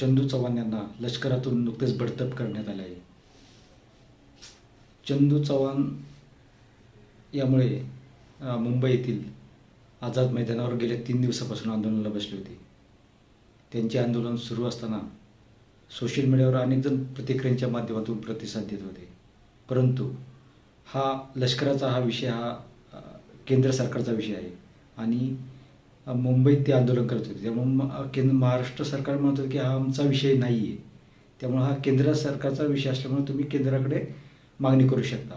चंदू चव्हाण यांना लष्करातून नुकतेच बडतप करण्यात आले आहे. चंदू चव्हाण यामुळे मुंबई येथील आझाद मैदानावर गेल्या तीन दिवसापासून आंदोलनाला बसले होते. त्यांचे आंदोलन सुरू असताना सोशल मीडियावर अनेक जण प्रतिक्रियांच्या माध्यमातून प्रतिसाद देत होते. परंतु हा लष्कराचा हा विषय हा केंद्र सरकारचा विषय आहे. आणि मुंबईत ते आंदोलन करत होते. त्यामुळे म- केंद्र महाराष्ट्र सरकार म्हणत होतं की हा आमचा विषय नाही आहे त्यामुळं हा केंद्र सरकारचा विषय असल्यामुळे तुम्ही केंद्राकडे मागणी करू शकता.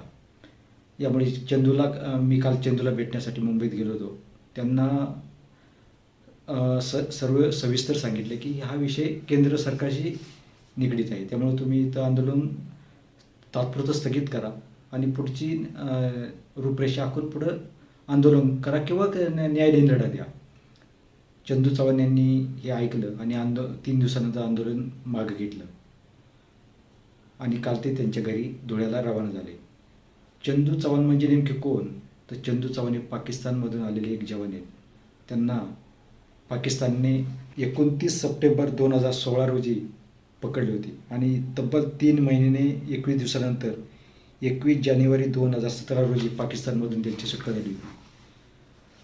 यामुळे चंदूला मी काल चंदूला भेटण्यासाठी मुंबईत गेलो होतो. त्यांना स सर्व सविस्तर सांगितले की हा विषय केंद्र सरकारशी निगडीत आहे. त्यामुळे तुम्ही इथं आंदोलन तात्पुरतं स्थगित करा आणि पुढची रूपरेषा आखून पुढं आंदोलन करा किंवा न्या- न्यायालयीन लढा द्या. चंदू चव्हाण यांनी हे ऐकलं आणि आंदो तीन दिवसानंतर आंदोलन मागं घेतलं. आणि काल ते त्यांच्या घरी धुळ्याला रवाना झाले. चंदू चव्हाण म्हणजे नेमके कोण? तर चंदू चव्हाण हे पाकिस्तानमधून आलेले एक जवान आहेत. त्यांना पाकिस्तानने एकोणतीस सप्टेंबर दोन हजार सोळा रोजी पकडली होती. आणि तब्बल तीन महिन्याने एकवीस दिवसानंतर एकवीस जानेवारी दोन हजार सतरा रोजी पाकिस्तानमधून त्यांची सुटका झाली होती.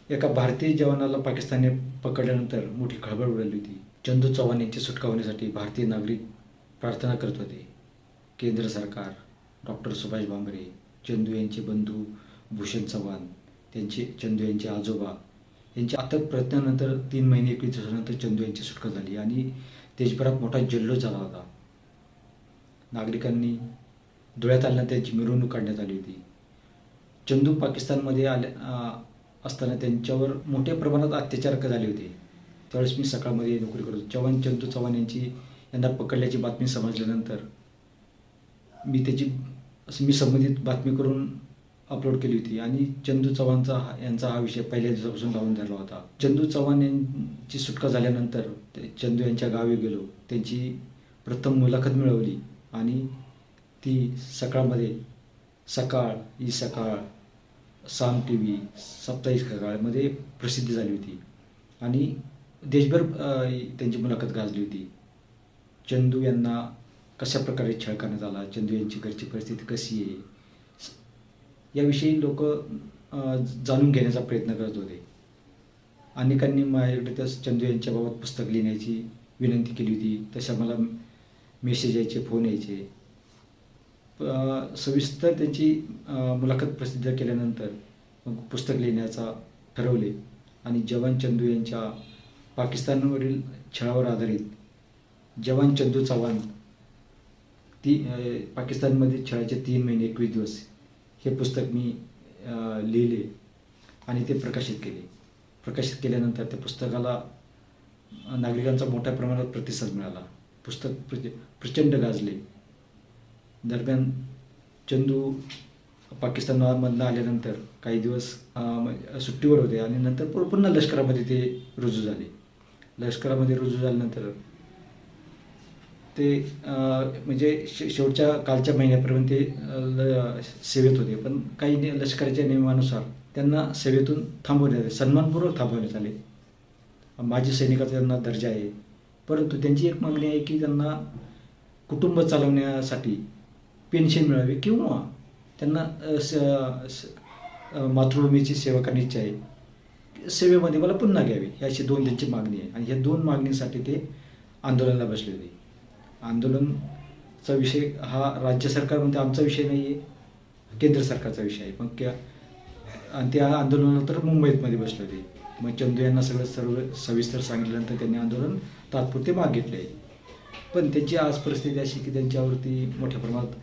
एका भारतीय जवानाला पाकिस्तानने पकडल्यानंतर मोठी खळबळ उडाली होती. चंदू चव्हाण यांची सुटका होण्यासाठी भारतीय नागरिक प्रार्थना करत होते. केंद्र सरकार डॉक्टर सुभाष भामरे चंदू यांचे बंधू भूषण चव्हाण त्यांचे चंदू यांचे आजोबा यांच्या अथक प्रयत्नानंतर तीन महिने एकवीस दिवसानंतर चंदू यांची सुटका झाली आणि देशभरात मोठा जल्लोष झाला होता. नागरिकांनी धुळ्यात आल्यानंतर त्यांची मिरवणूक काढण्यात आली होती. चंदू पाकिस्तानमध्ये आल्या असताना त्यांच्यावर मोठ्या प्रमाणात अत्याचार झाले होते. त्यावेळेस मी सकाळमध्ये नोकरी करतो चव्हाण चंदू चव्हाण यांची यांना पकडल्याची बातमी समजल्यानंतर मी त्याची असं मी संबंधित बातमी करून अपलोड केली होती. आणि चंदू चव्हाणचा हा- यांचा हा विषय पहिल्या दिवसापासून लावून धरला होता. चंदू चव्हाण यांची सुटका झाल्यानंतर ते चंदू यांच्या गावी गेलो. त्यांची प्रथम मुलाखत मिळवली आणि ती सकाळमध्ये सकाळ ई सकाळ साम टी व्ही साप्ताहिक काळामध्ये प्रसिद्धी झाली होती. आणि देशभर त्यांची मुलाखत गाजली होती. चंदू यांना कशा प्रकारे छळ करण्यात आला? चंदू यांची घरची परिस्थिती कशी आहे? याविषयी लोक जाणून घेण्याचा प्रयत्न करत होते. अनेकांनी माझ्याकडे त्या चंदू यांच्याबाबत पुस्तक लिहिण्याची विनंती केली होती. तशा मला मेसेज यायचे फोन यायचे. सविस्तर त्यांची मुलाखत प्रसिद्ध केल्यानंतर मग पुस्तक लिहिण्याचा ठरवले. आणि जवान चंदू यांच्या पाकिस्तानवरील छळावर आधारित जवान चंदू चव्हाण ती पाकिस्तानमध्ये छळाचे तीन महिने एकवीस दिवस हे पुस्तक मी लिहिले आणि ते प्रकाशित केले. प्रकाशित केल्यानंतर त्या पुस्तकाला नागरिकांचा मोठ्या प्रमाणात प्रतिसाद मिळाला. पुस्तक प्रचंड गाजले. दरम्यान चंदू पाकिस्तानमधनं आल्यानंतर काही दिवस सुट्टीवर होते आणि नंतर पुन्हा लष्करामध्ये ते रुजू झाले. लष्करामध्ये रुजू झाल्यानंतर ते म्हणजे शे शेवटच्या कालच्या महिन्यापर्यंत ते ल- सेवेत होते. पण काही लष्कराच्या नियमानुसार त्यांना सेवेतून थांबवण्यात आले. सन्मानपूर्वक थांबवण्यात आले. माजी सैनिकाचा त्यांना दर्जा आहे. परंतु त्यांची एक मागणी आहे की त्यांना कुटुंब चालवण्यासाठी पेन्शन मिळावी किंवा त्यांना स- स- मातृभूमीची सेवा करण्याची इच्छा आहे सेवेमध्ये मला पुन्हा घ्यावी. ही अशी दोन त्यांची मागणी आहे. आणि ह्या दोन मागणीसाठी ते आंदोलनाला बसले होते आंदोलनचा विषय हा राज्य सरकार म्हणते आमचा विषय नाही आहे केंद्र सरकारचा विषय आहे. मग त्या आणि त्या आंदोलनानंतर मुंबईतमध्ये बसले होते मग चंदू यांना सगळं सर्व सविस्तर सांगितल्यानंतर त्यांनी आंदोलन तात्पुरते माग घेतले पण त्यांची आज परिस्थिती अशी की त्यांच्यावरती मोठ्या प्रमाणात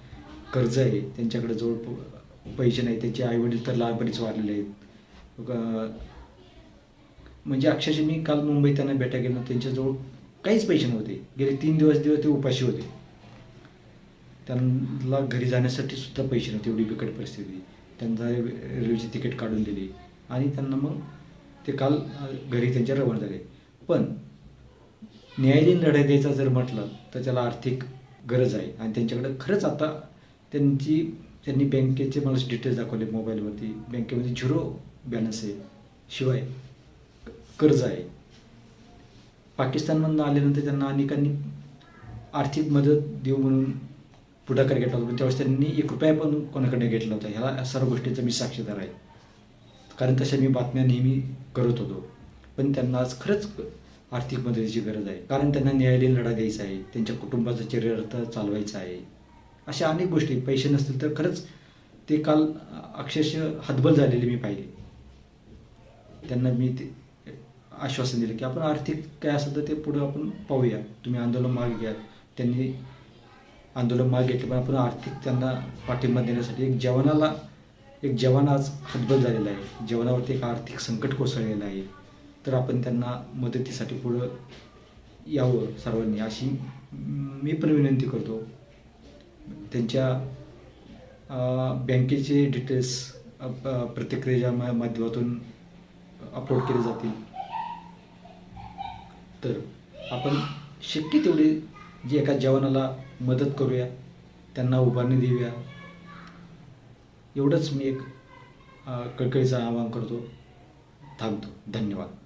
कर्ज आहे त्यांच्याकडे जवळ पैसे नाही त्यांचे आईवडील तर लहानपणीच वारलेले आहेत. म्हणजे अक्षरशः मी काल मुंबईत त्यांना भेटा गेलो त्यांच्याजवळ काहीच पैसे नव्हते. गेले तीन दिवस दिवस ते उपाशी होते. त्यांना घरी जाण्यासाठी सुद्धा पैसे नव्हते एवढी बिकट परिस्थिती. त्यांना रेल्वेची तिकीट काढून दिली. आणि त्यांना मग ते काल घरी त्यांच्या रवाना झाले. पण न्यायालयीन लढाई द्यायचा जर म्हटलं तर त्याला आर्थिक गरज आहे. आणि त्यांच्याकडे खरंच आता त्यांची त्यांनी बँकेचे मला डिटेल्स दाखवले मोबाईलवरती बँकेमध्ये झिरो बॅलन्स आहे. शिवाय कर्ज आहे. पाकिस्तानमधनं आल्यानंतर त्यांना अनेकांनी आर्थिक मदत देऊ म्हणून पुढाकार घेतला होता. त्यावेळेस त्यांनी एक रुपया पण कोणाकडे घेतला होता ह्या सर्व गोष्टीचा मी साक्षीदार आहे. कारण तशा मी बातम्या नेहमी करत होतो. पण त्यांना आज खरंच आर्थिक मदतीची गरज आहे. कारण त्यांना न्यायालयीन लढा द्यायचा आहे. त्यांच्या कुटुंबाचं चरित्र चालवायचं आहे. अशा अनेक गोष्टी. पैसे नसतील तर खरंच ते काल अक्षरशः हतबल झालेले मी पाहिले. त्यांना मी ते आश्वासन दिलं की आपण आर्थिक काय असेल तर ते पुढं आपण पाहूया. तुम्ही आंदोलन मागे घ्या. त्यांनी आंदोलन मागे घेतलं पण आपण आर्थिक त्यांना पाठिंबा देण्यासाठी एक जवानाला एक जवान आज हतबल झालेला आहे. जवानावरती एक आर्थिक संकट कोसळलेलं आहे. तर आपण त्यांना मदतीसाठी पुढं यावं सर्वांनी. अशी मी पण विनंती करतो. त्यांच्या बँकेचे डिटेल्स प्रतिक्रियेच्या माध्यमातून अपलोड केले जातील. तर आपण शक्य तेवढी जी एका जवानाला मदत करूया त्यांना उभारणी देऊया. एवढंच मी एक कळकळीचं आवाहन करतो. थांबतो. धन्यवाद.